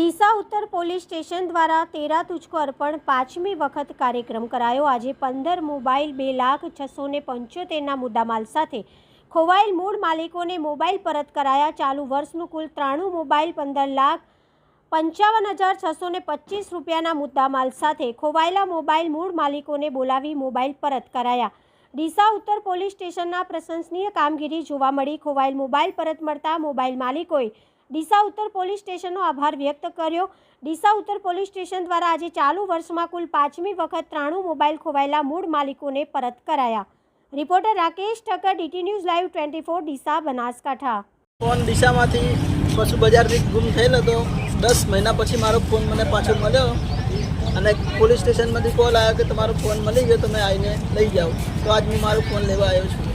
ડીસા ઉત્તર police station દ્વારા તેરા તુચકો અર્પણ પાંચમી વખત કાર્યક્રમ કરાયો. આજે પંદર મોબાઈલ બે લાખ છસો ને પંચોતેરના મુદ્દામાલ સાથે ખોવાયેલ મૂળ માલિકોને મોબાઈલ પરત કરાયા. ચાલુ વર્ષનું કુલ ત્રાણું મોબાઈલ પંદર લાખ પંચાવન હજાર છસો ને પચીસ રૂપિયાના મુદ્દામાલ સાથે ખોવાયેલા મોબાઈલ મૂળ માલિકોને બોલાવી મોબાઈલ પરત કરાયા. ડીસા ઉત્તર પોલીસ સ્ટેશનના પ્રશંસનીય કામગીરી જોવા મળી. ખોવાયેલ મોબાઈલ પરત મળતા મોબાઈલ માલિકોએ ડીસા ઉત્તર પોલીસ સ્ટેશનનો આભાર વ્યક્ત કર્યો. ડીસા ઉત્તર પોલીસ સ્ટેશન દ્વારા આજે ચાલુ વર્ષમાં કુલ પાંચમી વખત ત્રાણું મોબાઈલ ખોવાયેલા મૂળ માલિકોને પરત કરાયા. Reporter Rakesh Thakkar, DT news live twenty four Deesa, Banaskantha. Phone દિશામાંથી પશુ બજારથી ગુમ થયેલો હતો. દસ મહિના પછી મારો ફોન મને પાછો મળ્યો અને પોલીસ સ્ટેશનમાંથી કોલ આવ્યો કે તમારો ફોન મળી ગયો તમે આવીને લઈ જાઓ. તો આજ હું મારો ફોન લેવા આવ્યો છું.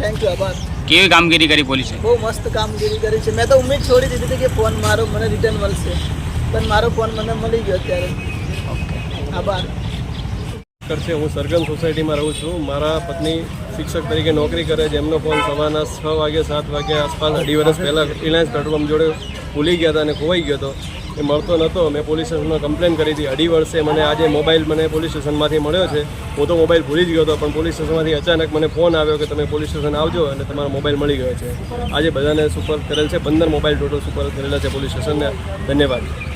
થેન્ક યુ આભાર. કેવી કામગીરી કરી પોલીસે? બહુ મસ્ત કામગીરી કરી છે. મેં તો ઉમેદ છોડી દીધી હતી કે ફોન મારો મને રિટર્ન મળશે. પણ મારો ફોન મને મળી ગયો અત્યારે. આભાર. કરશે. હું સરગમ સોસાયટીમાં રહું છું. મારા પત્ની શિક્ષક તરીકે નોકરી કરે છે. એમનો ફોન સવારના છ વાગે સાત વાગે આસપાસ અઢી વર્ષ પહેલાં રિલાયન્સ પેટ્રોલ પંપ જોડે ભૂલી ગયા હતા અને ખોવાઈ ગયો હતો. એ મળતો નહોતો. મેં પોલીસ સ્ટેશનમાં કમ્પ્લેન કરી હતી. અઢી વર્ષે મને આજે મોબાઈલ મને પોલીસ સ્ટેશનમાંથી મળ્યો છે. હું તો મોબાઈલ ભૂલી જ ગયો હતો, પણ પોલીસ સ્ટેશનમાંથી અચાનક મને ફોન આવ્યો કે તમે પોલીસ સ્ટેશન આવજો અને તમારો મોબાઈલ મળી ગયો છે. આજે બધાને સુપર કરેલ છે. પંદર મોબાઈલ ટોટલ સુપર કરેલા છે પોલીસ સ્ટેશનને. ધન્યવાદ.